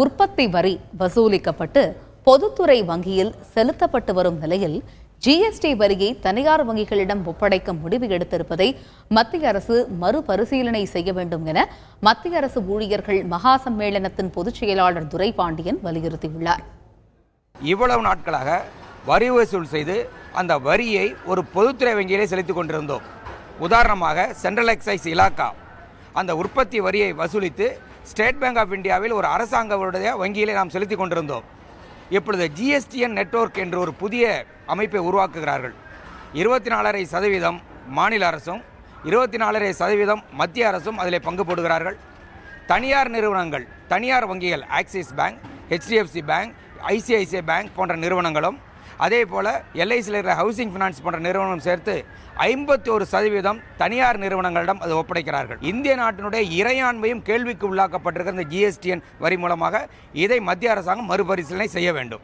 உற்பத்தி வரி வசூலிக்கப்பட்டு பொதுத்துறை வங்கியில் செலுத்தப்பட்டு வரும் நிலையில் ஜிஎஸ்டி வரியை தனியார் வங்கிகளிடம் ஒப்படைக்க முடிவு எடுத்திருப்பதை மத்திய அரசு மறுபரிசீலனை செய்ய வேண்டும் என மத்திய அரசு ஊழியர்கள் மகா சம்மேளனத்தின் பொதுச் செயலாளர் துரைபாண்டியன் வலியுறுத்தியுள்ளார். இவ்வளவு நாட்களாக வரி வசூல் செய்து அந்த வரியை ஒரு பொதுத்துறை வங்கியிலே செலுத்திக் கொண்டிருந்தோம். உதாரணமாக சென்ட்ரல் எக்ஸைஸ் இலாக்கா. அந்த உற்பத்தி வரியை வசூலித்து ஸ்டேட் பேங்க் ஆஃப் இந்தியாவில் ஒரு அரசாங்கங்களுடைய வங்கியிலே நாம் செலுத்திக் கொண்டிருந்தோம். இப்பொழுது ஜிஎஸ்டிஎன் நெட்வொர்க் என்று ஒரு புதிய அமைப்பை உருவாக்குகிறார்கள். இருபத்தி நாலரை சதவீதம் மாநில அரசும் இருபத்தி நாலரை சதவீதம் மத்திய அரசும் அதில் பங்கு போடுகிறார்கள். தனியார் நிறுவனங்கள் தனியார் வங்கிகள் Axis bank HDFC bank ICICI bank போன்ற நிறுவனங்களும் அதே போல எல்ஐசியில் இருக்கிற ஹவுசிங் ஃபினான்ஸ் போன்ற நிறுவனம் சேர்த்து ஐம்பத்தி ஒரு சதவீதம் தனியார் நிறுவனங்களிடம் அதை ஒப்படைக்கிறார்கள். இந்திய நாட்டினுடைய இறையாண்மையும் கேள்விக்கு உள்ளாக்கப்பட்டிருக்கிற இந்த ஜிஎஸ்டிஎன் வரி மூலமாக இதை மத்திய அரசாங்கம் மறுபரிசீலனை செய்ய வேண்டும்.